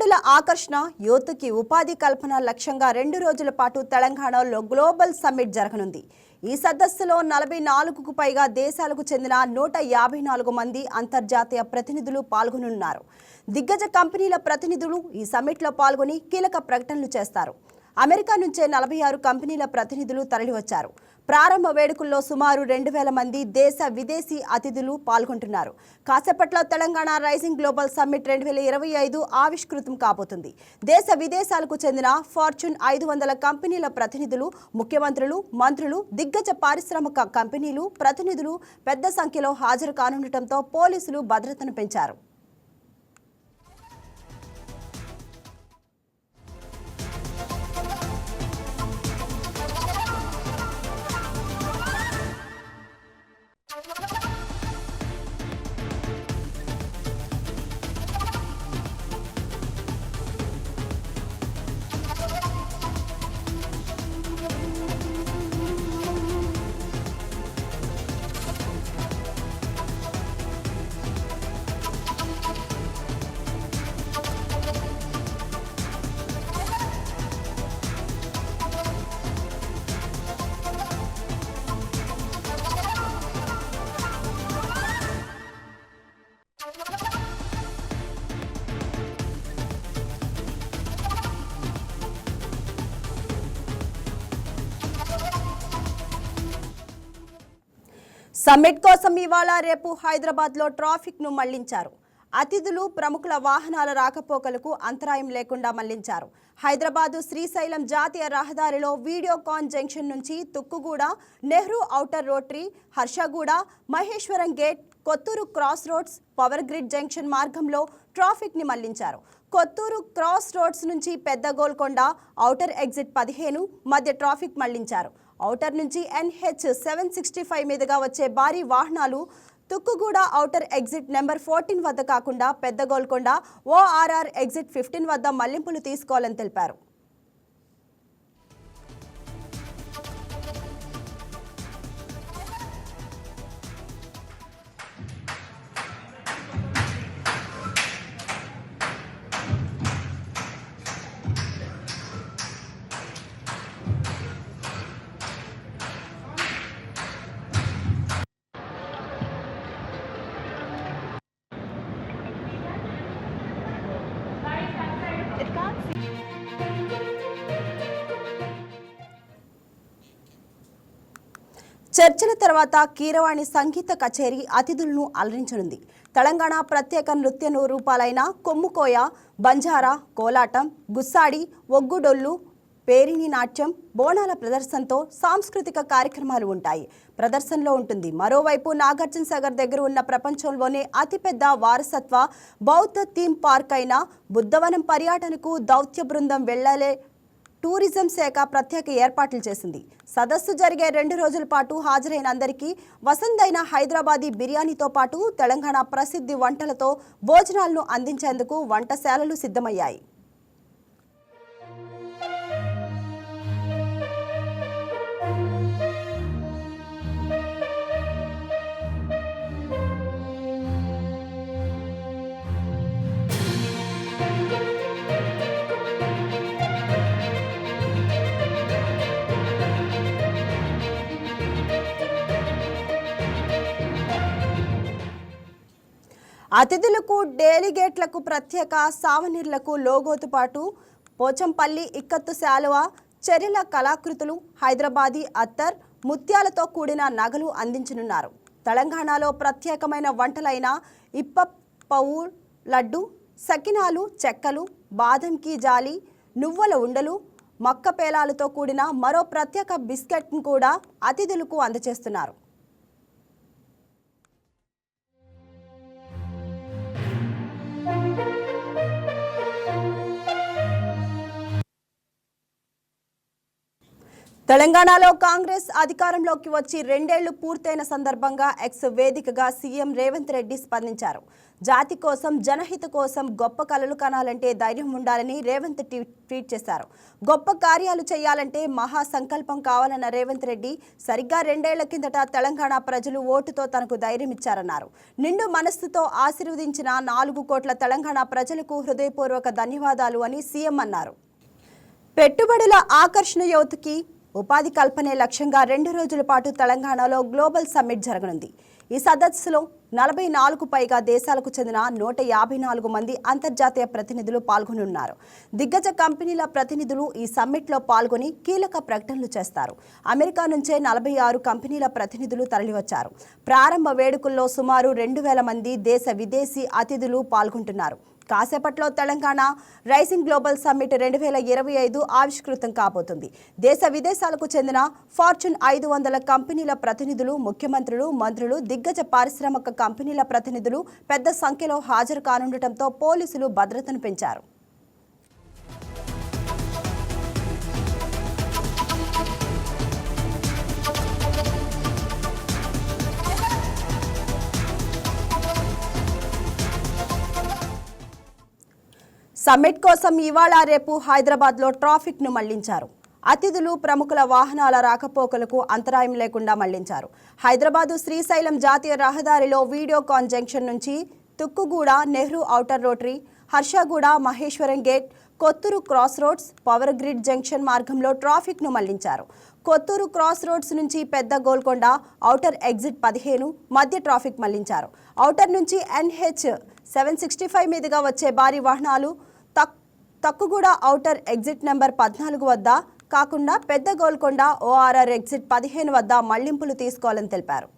పెట్టుబడుల ఆకర్షణ యువతకి ఉపాధి కల్పన లక్ష్యంగా రెండు రోజుల పాటు తెలంగాణలో గ్లోబల్ సమ్మిట్ జరగనుంది. ఈ సదస్సులో నలభై నాలుగుకు పైగా దేశాలకు చెందిన నూట యాభై నాలుగు మంది అంతర్జాతీయ ప్రతినిధులు పాల్గొనున్నారు. దిగ్గజ కంపెనీల ప్రతినిధులు ఈ సమ్మిట్లో పాల్గొని కీలక ప్రకటనలు చేస్తారు. అమెరికా నుంచే నలభై ఆరు కంపెనీల ప్రతినిధులు తరలివచ్చారు. ప్రారంభ వేడుకల్లో సుమారు రెండు వేల మంది దేశ విదేశీ అతిథులు పాల్గొంటున్నారు. కాసేపట్లో తెలంగాణ రైజింగ్ గ్లోబల్ సమ్మిట్ రెండు వేల ఇరవై ఐదు ఆవిష్కృతం కాబోతుంది. దేశ విదేశాలకు చెందిన ఫార్చ్యూన్ ఐదు వందల కంపెనీల ప్రతినిధులు ముఖ్యమంత్రులు మంత్రులు దిగ్గజ పారిశ్రామిక కంపెనీలు ప్రతినిధులు పెద్ద సంఖ్యలో హాజరు కానుండటంతో పోలీసులు భద్రతను పెంచారు. సమ్మిట్ కోసం ఇవాళ రేపు హైదరాబాద్లో ట్రాఫిక్ను మళ్ళించారు. అతిథులు ప్రముఖుల వాహనాల రాకపోకలకు అంతరాయం లేకుండా మళ్ళించారు. హైదరాబాదు శ్రీశైలం జాతీయ రహదారిలో వీడియోకాన్ జంక్షన్ నుంచి Tukkuguda Nehru outer rotary Harshaguda Maheshwaram gate Kothur cross roads power grid junction మార్గంలో ట్రాఫిక్ని మళ్ళించారు. కొత్తూరు క్రాస్ రోడ్స్ నుంచి పెద్ద గోల్కొండ ఔటర్ ఎగ్జిట్ పదిహేను మధ్య ట్రాఫిక్ మళ్ళించారు. ఔటర్ నుంచి ఎన్హెచ్ సెవెన్ సిక్స్టీ ఫైవ్ మీదుగా వచ్చే భారీ వాహనాలు Tukkuguda outer exit number fourteen వద్ద కాకుండా పెద్ద గోల్కొండ ఓఆర్ఆర్ ఎగ్జిట్ ఫిఫ్టీన్ వద్ద మళ్ళింపులు తీసుకోవాలని తెలిపారు. చర్చల తర్వాత కీరవాణి సంగీత కచేరీ అతిథులను అలరించనుంది. తెలంగాణ ప్రత్యేక నృత్య రూపాలైన కొమ్ముకోయ బంజారా కోలాటం గుస్సాడి ఒగ్గుడొల్లు పేరిణి నాట్యం బోనాల ప్రదర్శనతో సాంస్కృతిక కార్యక్రమాలు ఉంటాయి. ప్రదర్శనలో ఉంటుంది. మరోవైపు నాగార్జున సాగర్ దగ్గర ఉన్న ప్రపంచంలోనే అతిపెద్ద వారసత్వ బౌద్ధ థీమ్ పార్క్ అయిన బుద్ధవనం పర్యటనకు దౌత్య బృందం వెళ్ళలే టూరిజం శాఖ ప్రత్యేక ఏర్పాట్లు చేసింది. సదస్సు జరిగే రెండు రోజుల పాటు హాజరైన అందరికీ వసంతైన హైదరాబాదీ బిర్యానీతో పాటు తెలంగాణ ప్రసిద్ధి వంటలతో భోజనాలను అందించేందుకు వంటశాలలు సిద్ధమయ్యాయి. అతిథులకు డేలిగేట్లకు ప్రత్యేక సావనీర్లకు లోగోతో పాటు పోచంపల్లి ఇక్కత్తు శాలువ చర్యల కళాకృతులు హైదరాబాదీ అత్తర్ ముత్యాలతో కూడిన నగలు అందించనున్నారు. తెలంగాణలో ప్రత్యేకమైన వంటలైన ఇప్పపవు లడ్డు సకినాలు చెక్కలు బాదంకి జాలి నువ్వుల ఉండలు మక్క పేలాలతో కూడిన మరో ప్రత్యేక బిస్కెట్ను కూడా అతిథులకు అందజేస్తున్నారు. తెలంగాణలో కాంగ్రెస్ అధికారంలోకి వచ్చి రెండేళ్ళు పూర్తయిన సందర్భంగా ఎక్స్ వేదికగా సీఎం రేవంత్ రెడ్డి స్పందించారు. జాతి కోసం జనహిత కోసం గొప్ప కలలు కనాలంటే ధైర్యం ఉండాలని రేవంత్ ట్వీట్ చేశారు. గొప్ప కార్యాలు చేయాలంటే మహా సంకల్పం కావాలన్న రేవంత్ రెడ్డి సరిగ్గా రెండేళ్ళ కిందట తెలంగాణ ప్రజలు ఓటుతో తనకు ధైర్యం ఇచ్చారన్నారు. నిండు మనస్సుతో ఆశీర్వదించిన నాలుగు కోట్ల తెలంగాణ ప్రజలకు హృదయపూర్వక ధన్యవాదాలు అని సీఎం అన్నారు. పెట్టుబడుల ఆకర్షణ యువతకి ఉపాధి కల్పనే లక్ష్యంగా రెండు రోజుల పాటు తెలంగాణలో గ్లోబల్ సమ్మిట్ జరగనుంది. ఈ సదస్సులో నలభై నాలుగు పైగా దేశాలకు చెందిన నూట యాభై నాలుగు మంది అంతర్జాతీయ ప్రతినిధులు పాల్గొనున్నారు. దిగ్గజ కంపెనీల ప్రతినిధులు ఈ సమ్మిట్లో పాల్గొని కీలక ప్రకటనలు చేస్తారు. అమెరికా నుంచే నలభై ఆరు కంపెనీల ప్రతినిధులు తరలివచ్చారు. ప్రారంభ వేడుకల్లో సుమారు రెండు వేల మంది దేశ విదేశీ అతిథులు పాల్గొంటున్నారు. కాసేపట్లో తెలంగాణ రైసింగ్ గ్లోబల్ సమ్మిట్ రెండు వేల ఇరవై ఐదు ఆవిష్కృతం కాబోతుంది. దేశ విదేశాలకు చెందిన ఫార్చ్యూన్ ఐదు వందల కంపెనీల ప్రతినిధులు ముఖ్యమంత్రులు మంత్రులు దిగ్గజ పారిశ్రామిక కంపెనీల ప్రతినిధులు పెద్ద సంఖ్యలో హాజరు కానుండటంతో పోలీసులు భద్రతను పెంచారు. సమ్మిట్ కోసం ఇవాళ రేపు హైదరాబాద్లో ట్రాఫిక్ను మళ్ళించారు. అతిథులు ప్రముఖుల వాహనాల రాకపోకలకు అంతరాయం లేకుండా మళ్ళించారు. హైదరాబాదు శ్రీశైలం జాతీయ రహదారిలో వీడియోకాన్ జంక్షన్ నుంచి Tukkuguda Nehru outer rotary Harshaguda Maheshwaram gate Kothur cross roads power grid junction మార్గంలో ట్రాఫిక్ను మళ్ళించారు. కొత్తూరు క్రాస్ రోడ్స్ నుంచి పెద్ద గోల్కొండ ఔటర్ ఎగ్జిట్ పదిహేను మధ్య ట్రాఫిక్ మళ్ళించారు. ఔటర్ నుంచి ఎన్హెచ్ సెవెన్ సిక్స్టీ ఫైవ్ మీదుగా వచ్చే భారీ వాహనాలు తక్కుగూడ ఔటర్ ఎగ్జిట్ నెంబర్ పద్నాలుగు వద్ద కాకుండా పెద్ద గోల్కొండ ఓఆర్ఆర్ ఎగ్జిట్ పదిహేను వద్ద మళ్ళింపులు తీసుకోవాలని తెలిపారు.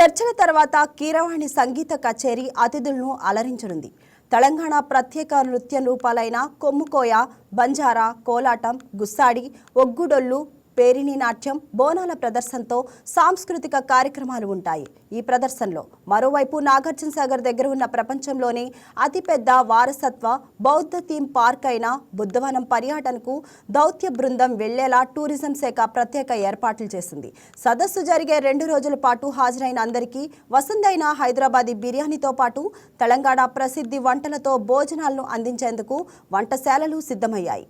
చర్చల తర్వాత కీరవాణి సంగీత కచేరీ అతిథులను అలరించనుంది. తెలంగాణ ప్రత్యేక నృత్య రూపాలైన కొమ్ముకోయ బంజారా కోలాటం గుస్సాడి ఒగ్గుడొల్లు పేరిణి నాట్యం బోనాల ప్రదర్శనతో సాంస్కృతిక కార్యక్రమాలు ఉంటాయి. ఈ ప్రదర్శనలో మరోవైపు నాగార్జున సాగర్ దగ్గర ఉన్న ప్రపంచంలోనే అతిపెద్ద వారసత్వ బౌద్ధ థీమ్ పార్క్ అయిన బుద్ధవనం పర్యాటనకు దౌత్య బృందం వెళ్ళేలా టూరిజం శాఖ ప్రత్యేక ఏర్పాట్లు చేసింది. సదస్సు జరిగే రెండు రోజుల పాటు హాజరైన అందరికీ వసంతైన హైదరాబాదీ బిర్యానీతో పాటు తెలంగాణ ప్రసిద్ధి వంటలతో భోజనాలను అందించేందుకు వంటశాలలు సిద్ధమయ్యాయి.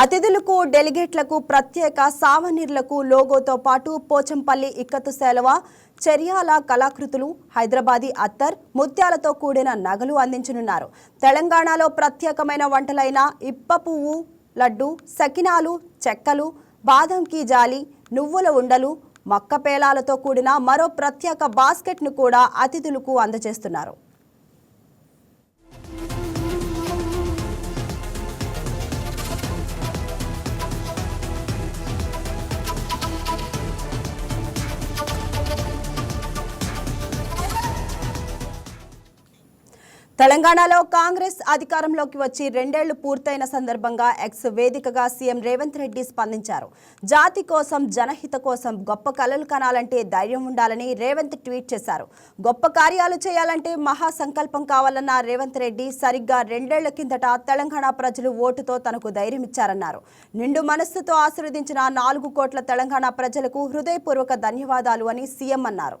అతిథులకు డెలిగేట్లకు ప్రత్యేక సావనీర్లకు లోగోతో పాటు పోచంపల్లి ఇక్కత్తు సేలవ చర్యాల కళాకృతులు హైదరాబాదీ అత్తర్ ముత్యాలతో కూడిన నగలు అందించనున్నారు. తెలంగాణలో ప్రత్యేకమైన వంటలైన ఇప్ప పువ్వు లడ్డు సకినాలు చెక్కలు బాదం కీ జాలి నువ్వుల ఉండలు మక్క పేలాలతో కూడిన మరో ప్రత్యేక బాస్కెట్ను కూడా అతిథులకు అందజేస్తున్నారు. తెలంగాణలో కాంగ్రెస్ అధికారంలోకి వచ్చి రెండేళ్ళు పూర్తయిన సందర్భంగా ఎక్స్ వేదికగా సీఎం రేవంత్ రెడ్డి స్పందించారు. జాతి కోసం జనహిత కోసం గొప్ప కలలు కనాలంటే ధైర్యం ఉండాలని రేవంత్ ట్వీట్ చేశారు. గొప్ప కార్యాలు చేయాలంటే మహా సంకల్పం కావాలన్న రేవంత్ రెడ్డి సరిగ్గా రెండేళ్ళ కిందట తెలంగాణ ప్రజలు ఓటుతో తనకు ధైర్యం ఇచ్చారన్నారు. నిండు మనస్సుతో ఆశీర్వదించిన నాలుగు కోట్ల తెలంగాణ ప్రజలకు హృదయపూర్వక ధన్యవాదాలు అని సీఎం అన్నారు.